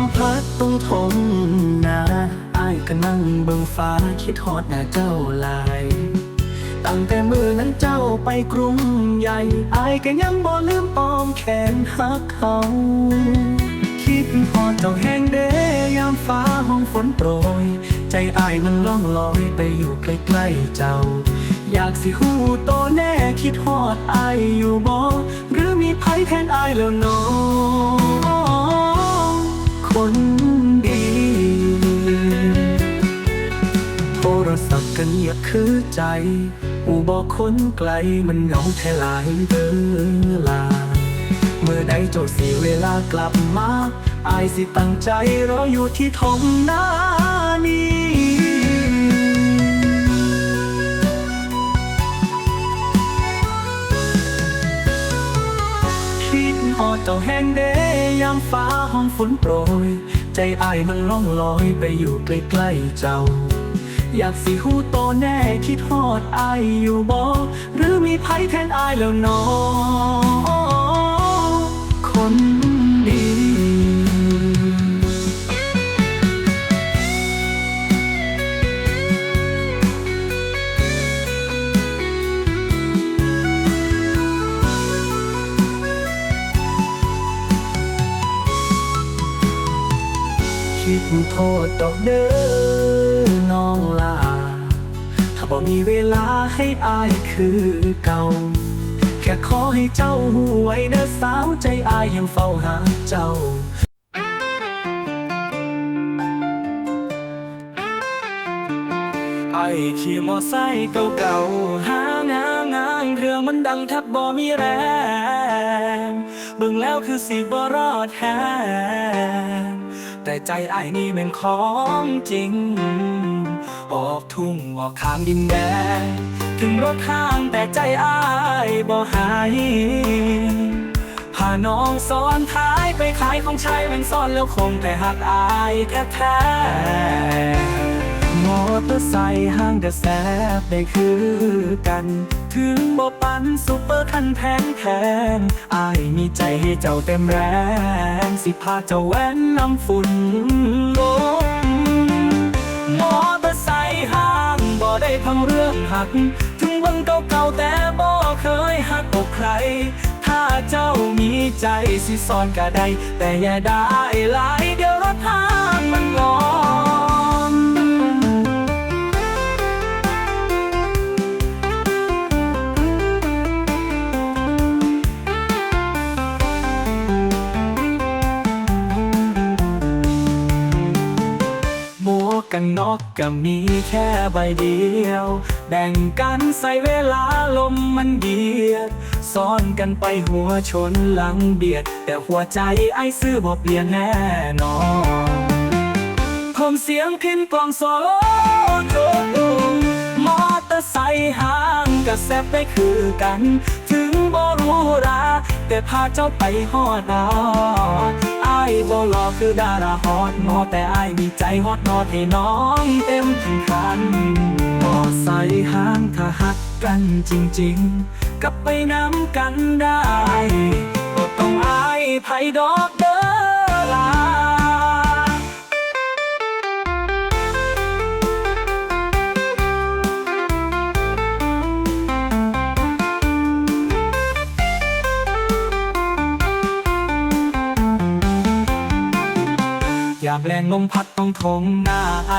มพัดตรงทงนาอ้ายก็นั่งเบิ่งฟ้าคิดฮอดหน้าเจ้าลาย ตั้งแต่มือนั้นเจ้าไปกรุงใหญ่อายก็ยังบ่ลืมปอมแขนหักเขา คิดพอเจ้าแห้งเดยามฟ้าห้องฝนโปรย ใจอายมันล่องลอยไปอยู่ใกล้ๆเจ้า อยากสิฮู้โตแน่คิดฮอดอายอยู่บ่หรือมีภัยแทนอายแล้วน้อ คนดีโทรศัพท์กันเงียบคือใจอูบอกคนไกลมันเหงาแท้หลายเด้อลา เมื่อใดเจ้าสีเวลากลับมา อายสิตั้งใจรออยู่ที่ท้องนานี้ อเจ้าแห้งเดยามฟ้าห้องฝนโปรย ใจอายมันล่องลอยไปอยู่ใกล้ๆเจ้า อยากสิหูโตแน่คิดฮอดอายอยู่บ่หรือมีภัยแทนอายแล้วน้องคน ษดอกเด้อน้องลา ถ้าบ่มีเวลาให้อายคือเก่า แค่ขอให้เจ้าหูไว้เด้อสาวใจอายยังเฝ้าหาเจ้าไอ้ขี่มอไซค์เก่าๆหางางานเครื่องมันดังแทบบ่มีแรง เบิ่งแล้วคือสิบ่รอดแทน แต่ใจไอ้นี่เป็นของจริง ออกทุ่งออกข้างดินแดงถึงรถข้างแต่ใจอ้ายบ่หายพาน้องซ้อนท้ายไปขายของชายเป็นซ่อนแล้วคงแต่หักอายแท้แท้มอเตอร์ไซค์ห้างเดอะแซบได้คือกัน ถึงบ่ปั นซุปเปอร์คันแพงแพงอายมีใจให้เจ้าเต็มแรง สิพาเจ้าแว้นน้ำฝุ่นลงมอเตอร์ไซค์ห้างบ่ได้พังเรื่องหัก ถึงวันเก่าๆแต่บ่เคยหักอกใคร ถ้าเจ้ามีใจสิซ่อนก็ได้ แต่อย่าได้หลายเดี๋ยวรถห้างมันงอ ก็มีแค่ใบเดียว แบ่งกันใส่เวลาลมมันเบียดซ้อนกันไปหัวชนหลังเบียด แต่หัวใจไอ้ซื้อบ่เปลี่ยนแน่นอนผมเสียงพินกลองโซโลจดูมอเตอร์ไซค์ห้างกับแซบได้คือกัน ถึงบ่รู้รา แต่พาเจ้าไปฮอดดาไอ้ายบ่หลอคือดาราฮอตมอแต่ไอ้ายมีใจฮอตนอนให้น้องเต็มที่คันมอไซค์ห้างถ้าหักกันจริงๆ กลับไปน้ำกันได้ต้องอายไผดอกเด้อลา ยากแรงลมพัดต้องทงหน้าไอ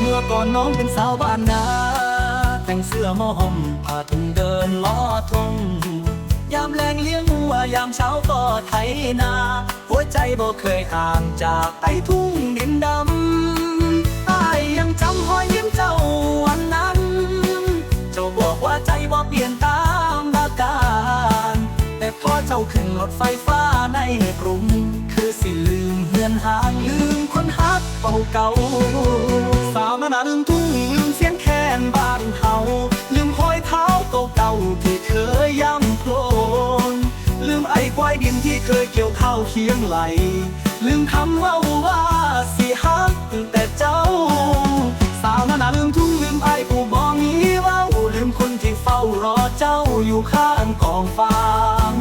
เมื่อก่อนน้องเป็นสาวบ้านนาแต่งเสื้อหม้อห่มผ้า เดินล้อทุ่งยามแรงเลี้ยงวัวยามเช้าก็ไถนา หัวใจบ่เคยห่างจากไต้ทุ่งดินดำอ้ายยังจำหอยยิ้มเจ้าวันนั้น เจ้าบอกว่าใจบ่เปลี่ยนตามอาการแต่พอเจ้าขึ้นรถไฟฟ้าในกรุง คือสิลืมเฮือนห่างลืมคนฮักเก่าเก่าสาวนานาลืมทุ่งลืมเสียงแคนบ้าน เก่าๆที่เคยย้ำโคลนลืมไอ้ควายดินที่เคยเกี่ยวข้าวเคียงไหล ลืมคำว่าว่าสิฮักแต่เจ้า สาวนานาลืมทุ่งลืมไอ้ผู้บองนี้ว่าลืมคนที่เฝ้ารอเจ้าอยู่ข้างกองฟาง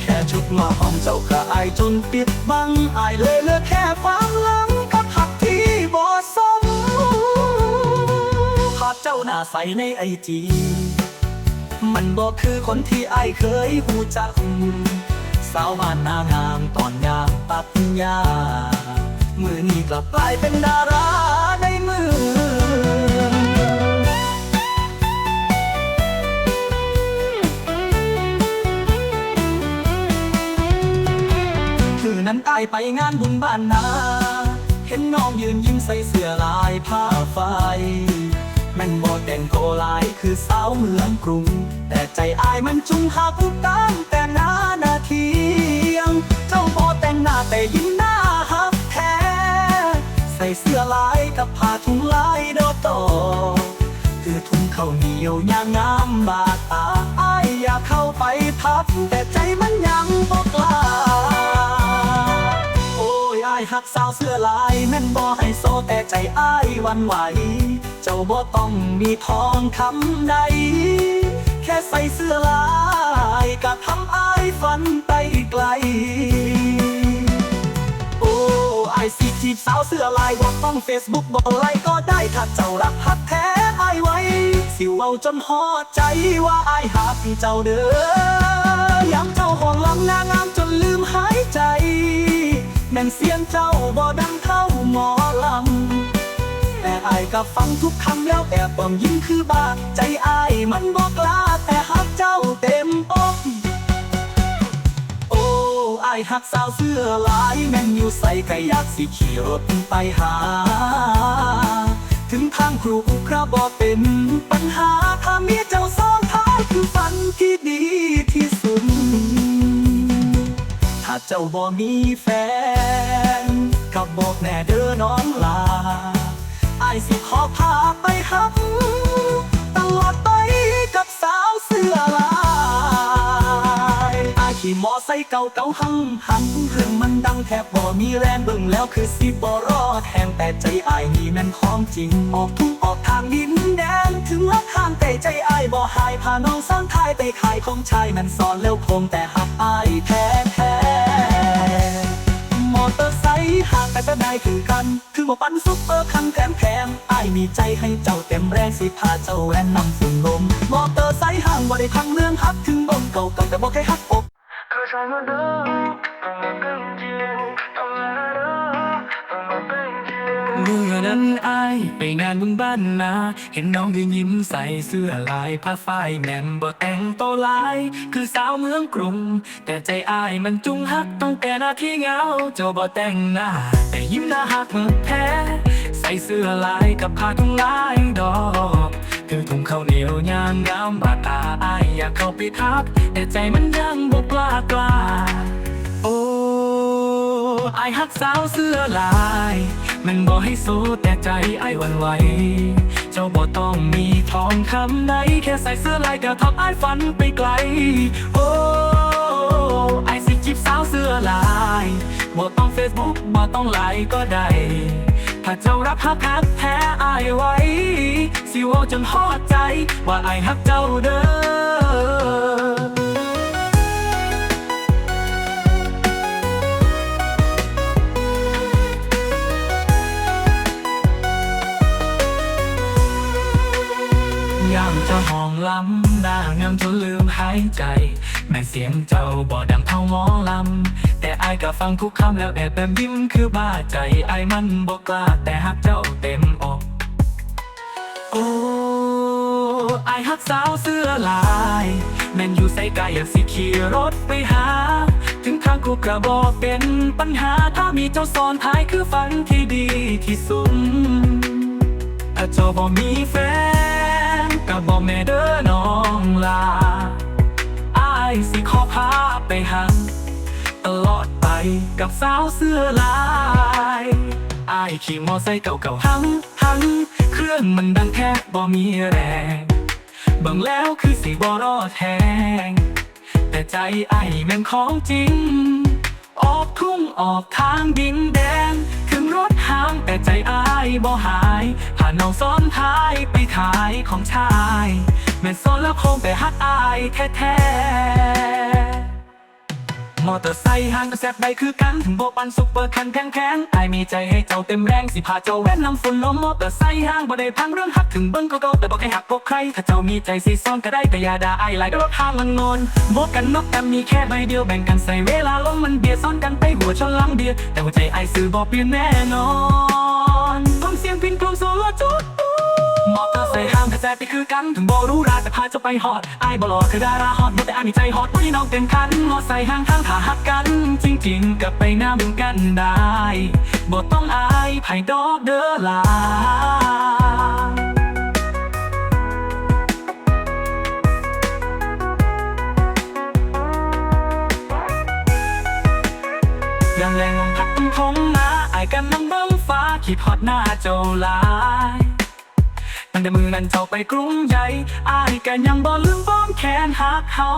แค่ชุดมาหองเจ้ากระไอจนปิดบังไอเลยเลือแค่ความลังกับหักที่บ่สมขาดเจ้าหน้าใสในไอจี มันบอกคือคนที่ไอายเคยหูจักสาวบ้านนางามตอนยามปัญญามือนี้กลับกลายเป็นดาราในเมืองคืนนั้นอายไปงานบุญบ้านนา เห็นน้องยืนยิ้มใส่เสื้อลายผ้าไฟ แต่งโกลายคือสาวเมืองกรุง แต่ใจอายมันจุงหักตั้งแต่หนานาเทียง เจ้าบ่แต่งหน้าแต่ยิ้มหน้าหักแท้ ใส่เสื้อลายกับผ้าถุงลายดอกตอคือทุ่งข้าวเหนียวยางงามบาดตาอายอยากเข้าไปทับแต่ใจมันยังาวเสื้อลายแม่นบ่ให้โซแต่ใจอายหวันไหว เจ้าบ่ต้องมีทองคำใด แค่ใส่เสื้อลายก็ทำอายฝันไปไกล โอ้ไอซีจีบสาวเสื้อลายบอกต้องเฟซบุ๊กบอกไลก็ได้ถ้าเจ้ารักหักแท้ไอายไว้ สิเว้าจนหอดใจว่าไอายหักเจ้าเด้อย้ำเจ้าห่วงลำนางามจนลืมหายใจ แม่นเสียงเจ้าบ่ดังเท่าหมอลำ แต่อายก็ฟังทุกคำแล้วแอบเบิ่มยิ้มคือบาใจอายมันบอกลาแต่หักเจ้าเต็มอกโอ้อายหักสาวเสื้อลายแม่นอยู่ใส่ก็อยากสิขี่รถไปหา ถึงทางครูกระบอกเป็นปัญหาถ้าเมียเจ้าซ้อนท้ายคือฝันที่ดีที่สุด ถ้าเจ้าบ่มีแฟนก็บอกแน่เด้อน้องลาอายสิขอพาไปหักตลอดไปกับสาวเสื้อลายอายขี่มอไซค์เก่าเก่าหังหังเครื่องมันดังแทบบ่มีแรงเบิ่งแล้วคือสิบ่รอดแทงแต่ใจอายนี่แม่นของจริง ออกทุ่งออกทางดินแดนถึงลักทางแต่ใจอายบ่หายพาน้องสร้างทายไปขายของชายมันสอนแล้วคงแต่หักไอแท้แท้ เตอร์ไซค์ห่างแต่ก็ได้คือกัน คือว่าปันซุปเปอร์คันแถมแพงไอ้ายมีใจให้เจ้าเต็มแรงสิพาเจ้าแวนนำฝุ่นลม มอเตอร์ไซค์ห่างว่าได้พังเรื่องฮักถึงบ่มเก่าเก่าแต่บอกแค่ฮักอกเเมื่อนั้นไอไปงานบุญบ้านนา เห็นน้องยืนยิ้มใส่เสื้อลายผ้าฝ้ายแม่นบ่แต่งโตลาย คือสาวเมืองกรุง แต่ใจอายมันจุงฮักตั้งแต่หน้าที่เหงาเจ้าบ่แต่งหน้า แต่ยิ้มหน้าฮักเมื่อแท้ใส่เสื้อลายกับผ้าทุ่งลายดอกคือถุงข้าวเหนียวยางงามบาดตาอายอยากเข้าไปทัก แต่ใจมันยังบ่กล้ากล้าโอ้ไอายฮักสาวเสื้อลาย มันบอกให้สู้แต่ใจไอายหวันไหว เจ้าบ่ต้องมีทองคำใดแค่ใส่เสื้อลายก็ทำไอายฝันไปไกล โอ้ไอายสิจีบสาวเสื้อลายบ่ต้องเฟซบุ๊กบ่ต้องไลน์ก็ได้ ถ้าเจ้ารับฮักฮักแท้อายไว้ สิว่าจนฮอดใจ ว่าไอายฮักเจ้าเด้อ ยงเจ้าบ่ดังเท่าหมอลำ แต่อายก็ฟังทุกคำแล้วแอบแบบิ้มคือบ้าใจอายมันบ่กล้าแต่หักเจ้าเต็มอกโอ้อายฮักสาวเสื้อลายแม่นอยู่ใส่กายอยากสิขี่รถไปหา ถึงทางกูกระบอกเป็นปัญหาถ้ามีเจ้าซ้อนท้ายคือฝันที่ดีที่สุดถ้าเจ้าบ่มีแฟนก็บอกแม่เด้อน้องลาายสิขอพาไปหัง ตลอดไปกับสาวเสื้อลายอายขี่มอไซค์เก่าๆหังหัง เครื่องมันดังแทบบ่มีแรงบิ่งแล้วคือสิบ่รอดแทง แต่ใจไอ้แม่นของจริง ออกทุ่งออกทางดินแดนขึ้นรถห้างแต่ใจไอายบ่หายผ่านน้องซ้อนท้ายไปขายของชาย ม่นซอนแล้วคงแต่ฮักอายแท้ๆมอเตอร์ไซค์ห่างก็แซบใดคือกันถึงโบปันซุปเปอร์คันแข็งแข็งไอายมีใจให้เจ้าเต็มแรงสิพาเจ้าแว่นนำฝนลมมอเตอร์ไซค์ห่างบ่ได้พังเรื่องหักถึงเบิ้งก็เก่าแต่บ่เคยหักพวกใคร ถ้าเจ้ามีใจสีซ้อนก็ได้แต่อย่าด่าไอายหลายก็รถทางมันงอนโบกันนกแต่มีแค่ใบเดียวแบ่งกันใส่เวลาลมมันเบียดซ้อนกันไปหัวชนหลังเบียดแต่หัวใจไอายซื้อบ่เปลี่ยนแน่นอนฟังเสียงพินกรุงโซลด มอเตอร์ไซค์ห้ามกระแสไปคือกัน ถึงโบรู้ราแต่พาจ้าไปฮอดไอ้ายบลอคือดาราฮอตบ่แต่อายมีใจฮอตพี่น้องเต็มคันมอไซค์ห้างทางถาหักกัน จริงๆกับไปน้ำกันได้บ่ต้องอายไผดอกเด้อลายังแรงลงพักตรงทงนาไอ้กันนั่งเบิ้งฟ้าขีดฮอดหน้าเจ้าหลาย ตั้งแต่มือนั้นเจ้าไปกรุงใหญ่อายกันยังบ่ลืมบ้อมแขนหักเฮา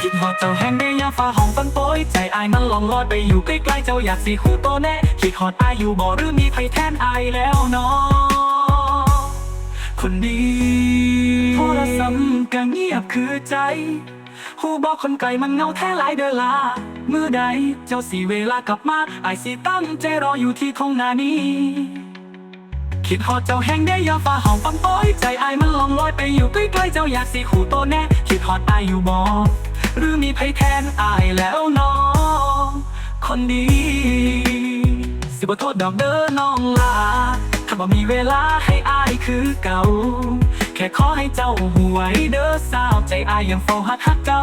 คิดฮอดเจ้าแห่งในยามฟ้าห้องฟันโปยใจอายมันลองลอยไปอยู่ใกล้ๆเจ้าอยากสิคู่โตแน่คิดฮอดอายอยู่บ่หรือมีไผแทนอายแล้วเนาะคนดีโทรศัพท์ก็เงียบคือใจหูบอกคนไกลมันเงาแท้หลายเดอลาเมื่อใดเจ้าสีเวลากลับมาอายสิตั้งใจรออยู่ที่ทงนานี้ คิดฮอดเจ้าแห่งได้ยาฟ้าห้องปังป้อยใจอายมันลองลอยไปอยู่ใกล้ๆเจ้าอยากสิขู่โตแน่คิดฮอดอายอยู่บ่หรือมีไผแทนอายแล้วน้องคนดี สิบ่โทษดอกเด้อน้องลาถ้าบ่มีเวลาให้อายคือเก่า แค่ขอให้เจ้าหวยเด้อสาวใจอายยังเฝ้าหักหักเก่า